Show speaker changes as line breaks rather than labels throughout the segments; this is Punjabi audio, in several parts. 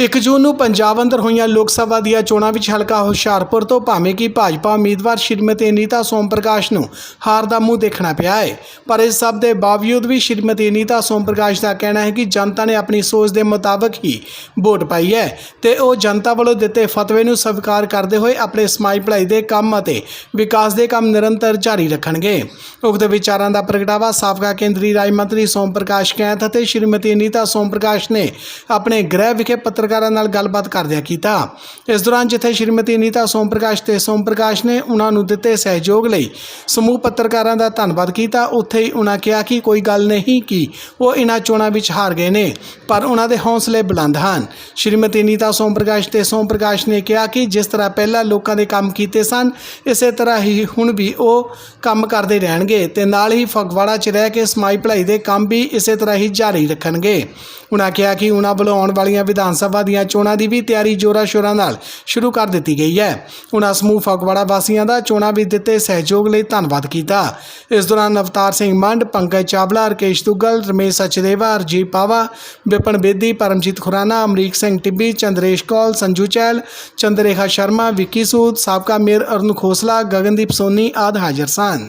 1 ਜੂਨ ਨੂੰ ਪੰਜਾਬ ਅੰਦਰ ਹੋਈਆਂ ਲੋਕ ਸਭਾ ਦੀਆਂ ਚੋਣਾਂ ਵਿੱਚ ਹਲਕਾ ਹੁਸ਼ਿਆਰਪੁਰ ਤੋਂ ਭਾਵੇਂ ਕਿ ਭਾਜਪਾ ਉਮੀਦਵਾਰ ਸ਼੍ਰੀਮਤੀ ਅਨੀਤਾ ਸੋਮ ਪ੍ਰਕਾਸ਼ ਨੂੰ ਹਾਰ ਦਾ ਮੂੰਹ ਦੇਖਣਾ ਪਿਆ ਹੈ। ਪਰ ਇਸ ਸਭ ਦੇ ਬਾਵਜੂਦ ਵੀ ਸ਼੍ਰੀਮਤੀ ਅਨੀਤਾ ਸੋਮ ਪ੍ਰਕਾਸ਼ ਦਾ ਕਹਿਣਾ ਹੈ ਕਿ ਜਨਤਾ ਨੇ ਆਪਣੀ ਸੋਚ ਦੇ ਮੁਤਾਬਕ ਹੀ ਵੋਟ ਪਾਈ ਹੈ ਤੇ ਉਹ ਜਨਤਾ ਵੱਲੋਂ ਦਿੱਤੇ ਫਤਵੇ ਨੂੰ ਸਵੀਕਾਰ ਕਰਦੇ ਹੋਏ ਆਪਣੇ ਸਮਾਜ ਭਲਾਈ ਦੇ ਕੰਮ ਅਤੇ ਵਿਕਾਸ ਦੇ ਕੰਮ ਨਿਰੰਤਰ ਜਾਰੀ ਰੱਖਣਗੇ। ਉਕਤ ਵਿਚਾਰਾਂ ਦਾ ਪ੍ਰਗਟਾਵਾ ਸਾਬਕਾ ਕੇਂਦਰੀ ਰਾਜ ਮੰਤਰੀ ਸੋਮ ਪ੍ਰਕਾਸ਼ ਕੈਂਥ ਅਤੇ ਸ਼੍ਰੀਮਤੀ ਅਨੀਤਾ ਸੋਮ ਪ੍ਰਕਾਸ਼ ਨੇ ਆਪਣੇ ਗ੍ਰਹਿ ਵਿਖੇ ਪੱਤਰ ਪੱਤਰਕਾਰਾਂ ਨਾਲ ਗੱਲਬਾਤ ਕਰਦਿਆਂ ਕੀਤਾ। ਇਸ ਦੌਰਾਨ ਜਿੱਥੇ ਸ਼੍ਰੀਮਤੀ ਅਨੀਤਾ ਸੋਮ ਪ੍ਰਕਾਸ਼ ਤੇ ਸੋਮ ਪ੍ਰਕਾਸ਼ ਨੇ ਉਹਨਾਂ ਨੂੰ ਦਿੱਤੇ ਸਹਿਯੋਗ ਲਈ ਸਮੂਹ ਪੱਤਰਕਾਰਾਂ ਦਾ ਧੰਨਵਾਦ ਕੀਤਾ, ਉੱਥੇ ਹੀ ਉਹਨਾਂ ਕਿਹਾ ਕਿ ਕੋਈ ਗੱਲ ਨਹੀਂ ਕਿ ਉਹ ਇਹਨਾਂ ਚੋਣਾਂ ਵਿੱਚ ਹਾਰ ਗਏ ਨੇ, ਪਰ ਉਹਨਾਂ ਦੇ ਹੌਸਲੇ ਬੁਲੰਦ ਹਨ। ਸ਼੍ਰੀਮਤੀ ਅਨੀਤਾ ਸੋਮ ਪ੍ਰਕਾਸ਼ ਤੇ ਸੋਮ ਪ੍ਰਕਾਸ਼ ਨੇ ਕਿਹਾ ਕਿ ਜਿਸ ਤਰ੍ਹਾਂ ਪਹਿਲਾਂ ਲੋਕਾਂ ਦੇ ਕੰਮ ਕੀਤੇ ਸਨ, ਇਸੇ ਤਰ੍ਹਾਂ ਹੀ ਹੁਣ ਵੀ ਉਹ ਕੰਮ ਕਰਦੇ ਰਹਿਣਗੇ ਤੇ ਨਾਲ ਹੀ ਫਗਵਾੜਾ 'ਚ ਰਹਿ ਕੇ ਸਮਾਜ ਭਲਾਈ ਦੇ ਕੰਮ ਵੀ ਇਸੇ ਤਰ੍ਹਾਂ ਹੀ ਜਾਰੀ ਰੱਖਣਗੇ। ਉਹਨਾਂ ਕਿਹਾ ਕਿ ਉਹਨਾਂ ਵੱਲੋਂ ਆਉਣ ਵਾਲੀਆਂ ਵਿਧਾਨ ਸਭਾ ਦੀਆਂ ਚੋਣਾਂ ਦੀ ਵੀ ਤਿਆਰੀ ਜੋਰਾਂ ਸ਼ੋਰਾਂ ਨਾਲ ਸ਼ੁਰੂ ਕਰ ਦਿੱਤੀ ਗਈ ਹੈ। ਉਹਨਾਂ ਸਮੂਹ ਫਗਵਾੜਾ ਵਾਸੀਆਂ ਦਾ ਚੋਣਾਂ ਵਿੱਚ ਦਿੱਤੇ ਸਹਿਯੋਗ ਲਈ ਧੰਨਵਾਦ ਕੀਤਾ। ਇਸ ਦੌਰਾਨ ਅਵਤਾਰ ਸਿੰਘ ਮੰਡ, ਪੰਕਜ ਚਾਵਲਾ, ਰਕੇਸ਼ ਦੁੱਗਲ, ਰਮੇਸ਼ ਸਚਦੇਵਾ ਅਰਜੀਤ ਪਾਵਾ, ਵਿਪਨ ਬੇਦੀ, ਪਰਮਜੀਤ ਖੁਰਾਨਾ, ਅਮਰੀਕ ਸਿੰਘ ਟਿੱਬੀ, ਚੰਦਰੇਸ਼ ਕੌਲ, ਸੰਜੂ ਚਹਿਲ, ਚੰਦਰੇਖਾ ਸ਼ਰਮਾ, ਵਿੱਕੀ ਸੂਦ, ਸਾਬਕਾ ਮੇਅਰ ਅਰੁਣ ਖੋਸਲਾ, ਗਗਨਦੀਪ ਸੋਨੀ ਆਦਿ ਹਾਜ਼ਰ ਸਨ।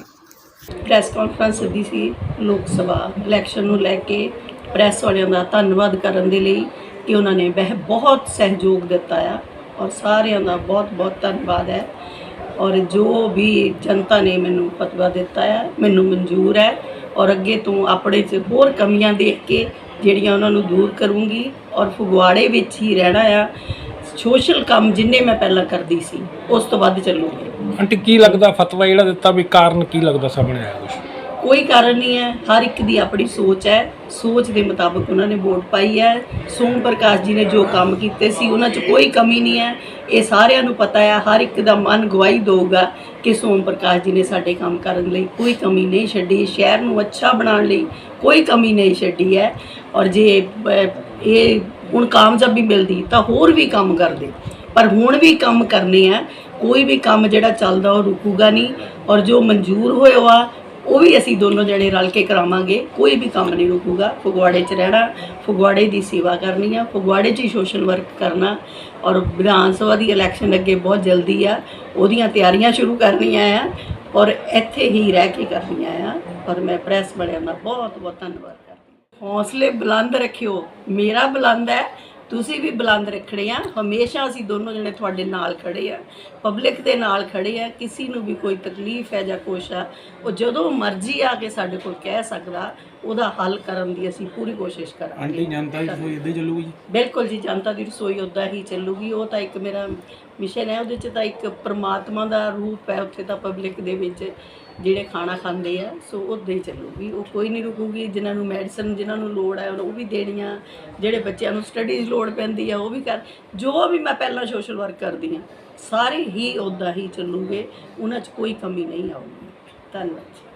ਪ੍ਰੈਸ ਕਾਨਫਰੰਸ ਸੱਦੀ ਸੀ ਲੋਕ ਸਭਾ। ਇਲੈਕਸ਼ਨ ਨੂੰ ਲੈ ਕੇ ਪ੍ਰੈਸ ਵਾਲਿਆਂ ਦਾ ਧੰਨਵਾਦ ਕਰਨ ਦੇ ਲਈ ਕਿ ਉਹਨਾਂ ਨੇ ਬਹਿ ਬਹੁਤ ਸਹਿਯੋਗ ਦਿੱਤਾ ਆ ਔਰ ਸਾਰਿਆਂ ਦਾ ਬਹੁਤ ਬਹੁਤ ਧੰਨਵਾਦ ਹੈ। ਔਰ ਜੋ ਵੀ ਜਨਤਾ ਨੇ ਮੈਨੂੰ ਫਤਵਾ ਦਿੱਤਾ ਹੈ ਮੈਨੂੰ ਮਨਜ਼ੂਰ ਹੈ ਔਰ ਅੱਗੇ ਤੋਂ ਆਪਣੇ 'ਚ ਹੋਰ ਕਮੀਆਂ ਦੇਖ ਕੇ ਜਿਹੜੀਆਂ ਉਹਨਾਂ ਨੂੰ ਦੂਰ ਕਰੂੰਗੀ ਔਰ ਫਗਵਾੜੇ ਵਿੱਚ ਹੀ ਰਹਿਣਾ ਆ, ਸੋਸ਼ਲ ਕੰਮ ਜਿੰਨੇ ਮੈਂ ਪਹਿਲਾਂ ਕਰਦੀ ਸੀ, ਉਸ ਤੋਂ ਵੱਧ ਚੱਲੂਗੀ।
ਆਂਟੀ, ਕੀ ਲੱਗਦਾ ਫਤਵਾ ਜਿਹੜਾ ਦਿੱਤਾ ਵੀ ਕਾਰਨ ਕੀ ਲੱਗਦਾ ਸਾਹਮਣੇ ਆਇਆ ਕੁਛ?
ਕੋਈ ਕਾਰਨ ਨਹੀਂ ਹੈ। ਹਰ ਇੱਕ ਦੀ ਆਪਣੀ ਸੋਚ ਹੈ। ਸੋਚ ਦੇ ਮੁਤਾਬਕ ਉਹਨਾਂ ਨੇ ਵੋਟ ਪਾਈ ਹੈ। ਸੋਮ ਪ੍ਰਕਾਸ਼ ਜੀ ਨੇ ਜੋ ਕੰਮ ਕੀਤੇ ਸੀ, ਉਹਨਾਂ 'ਚ ਕੋਈ ਕਮੀ ਨਹੀਂ ਹੈ। ਇਹ ਸਾਰਿਆਂ ਨੂੰ ਪਤਾ ਹੈ। ਹਰ ਇੱਕ ਦਾ ਮਨ ਗਵਾਹੀ ਦਊਗਾ ਕਿ ਸੋਮ ਪ੍ਰਕਾਸ਼ ਜੀ ਨੇ ਸਾਡੇ ਕੰਮ ਕਰਨ ਲਈ ਕੋਈ ਕਮੀ ਨਹੀਂ ਛੱਡੀ। ਸ਼ਹਿਰ ਨੂੰ ਅੱਛਾ ਬਣਾਉਣ ਲਈ ਕੋਈ ਕਮੀ ਨਹੀਂ ਛੱਡੀ ਹੈ। ਔਰ ਜੇ ਇਹ ਹੁਣ ਕਾਮਯਾਬੀ ਮਿਲਦੀ ਤਾਂ ਹੋਰ ਵੀ ਕੰਮ ਕਰਦੇ। ਪਰ ਹੁਣ ਵੀ ਕੰਮ ਕਰਨੇ ਆ ਕੋਈ ਵੀ ਕੰਮ ਜਿਹੜਾ ਚੱਲਦਾ ਉਹ ਰੁਕੂਗਾ ਨਹੀਂ। ਔਰ ਜੋ ਮਨਜ਼ੂਰ ਹੋਇਆ ਵਾ ਉਹ ਵੀ ਅਸੀਂ ਦੋਨੋਂ ਜਣੇ ਰਲ ਕੇ ਕਰਾਵਾਂਗੇ, ਕੋਈ ਵੀ ਕੰਮ ਨਹੀਂ ਰੁਕੂਗਾ। ਫਗਵਾੜੇ 'ਚ ਰਹਿਣਾ, ਫਗਵਾੜੇ ਦੀ ਸੇਵਾ ਕਰਨੀ ਆ, ਫਗਵਾੜੇ 'ਚ ਹੀ ਸੋਸ਼ਲ ਵਰਕ ਕਰਨਾ। ਔਰ ਵਿਧਾਨ ਸਭਾ ਦੀ ਇਲੈਕਸ਼ਨ ਅੱਗੇ ਬਹੁਤ ਜਲਦੀ ਆ, ਉਹਦੀਆਂ ਤਿਆਰੀਆਂ ਸ਼ੁਰੂ ਕਰਨੀਆਂ ਆ ਔਰ ਇੱਥੇ ਹੀ ਰਹਿ ਕੇ ਕਰਨੀਆਂ ਆ। ਔਰ ਮੈਂ ਪ੍ਰੈਸ ਵਾਲਿਆਂ ਦਾ ਬਹੁਤ ਬਹੁਤ ਧੰਨਵਾਦ ਕਰਦੀ ਹਾਂ। ਹੌਸਲੇ ਬੁਲੰਦ ਰੱਖਿਓ। ਮੇਰਾ ਬੁਲੰਦ ਹੈ ਤੁਸੀਂ ਵੀ ਬੁਲੰਦ ਰੱਖਣੇ ਆ। ਹਮੇਸ਼ਾ ਅਸੀਂ ਦੋਨੋਂ ਜਣੇ ਤੁਹਾਡੇ ਨਾਲ ਖੜੇ ਆ। ਪਬਲਿਕ ਦੇ ਨਾਲ ਖੜੇ ਆ। ਕਿਸੇ ਨੂੰ ਵੀ ਕੋਈ ਤਕਲੀਫ ਹੈ ਜਾਂ ਕੁਛ ਆ, ਉਹ ਜਦੋਂ ਮਰਜ਼ੀ ਆ ਕੇ ਸਾਡੇ ਕੋਲ ਕਹਿ ਸਕਦਾ। ਉਹਦਾ ਹੱਲ ਕਰਨ ਦੀ ਅਸੀਂ ਪੂਰੀ ਕੋਸ਼ਿਸ਼ ਕਰਾਂਗੇ।
ਆਂਟੀ ਜਨਤਾ ਦੀ ਸੋਚ ਇੱਦਾਂ ਚੱਲੂਗੀ ਜੀ?
ਬਿਲਕੁਲ ਜੀ ਜਨਤਾ ਦੀ ਰਸੋਈ ਉਦਾਂ ਹੀ ਚੱਲੂਗੀ। ਉਹ ਤਾਂ ਇੱਕ ਮੇਰਾ ਮਿਸ਼ਨ ਹੈ ਉਹਦੇ 'ਚ ਤਾਂ ਇੱਕ ਪ੍ਰਮਾਤਮਾ ਦਾ ਰੂਪ ਹੈ ਉੱਥੇ ਤਾਂ ਪਬਲਿਕ ਦੇ ਵਿੱਚ ਜਿਹੜੇ ਖਾਣਾ ਖਾਂਦੇ ਆ ਸੋ ਉੱਦਾਂ ਹੀ ਚੱਲੂਗੀ। ਉਹ ਕੋਈ ਨਹੀਂ ਰੁਕੂਗੀ ਜਿਨ੍ਹਾਂ ਨੂੰ ਮੈਡੀਸਨ ਜਿਨ੍ਹਾਂ ਨੂੰ ਲੋੜ ਹੈ ਉਹ ਵੀ ਦੇਣੀਆਂ। ਜਿਹੜੇ ਬੱਚਿਆਂ ਨੂੰ ਸਟੱਡੀਜ਼ ਲੋੜ ਪੈਂਦੀ ਆ ਉਹ ਵੀ ਕਰ। ਜੋ ਵੀ ਮੈਂ ਪਹਿਲਾਂ ਸੋਸ਼ਲ ਵਰਕ ਕਰਦੀ ਆ ਸਾਰੇ ਹੀ ਉਦਾਂ ਹੀ ਚੱਲੂਗੇ। ਉਹਨਾਂ 'ਚ ਕੋਈ ਕਮੀ ਨਹੀਂ ਆਊਗੀ। ਧੰਨਵਾਦ ਜੀ।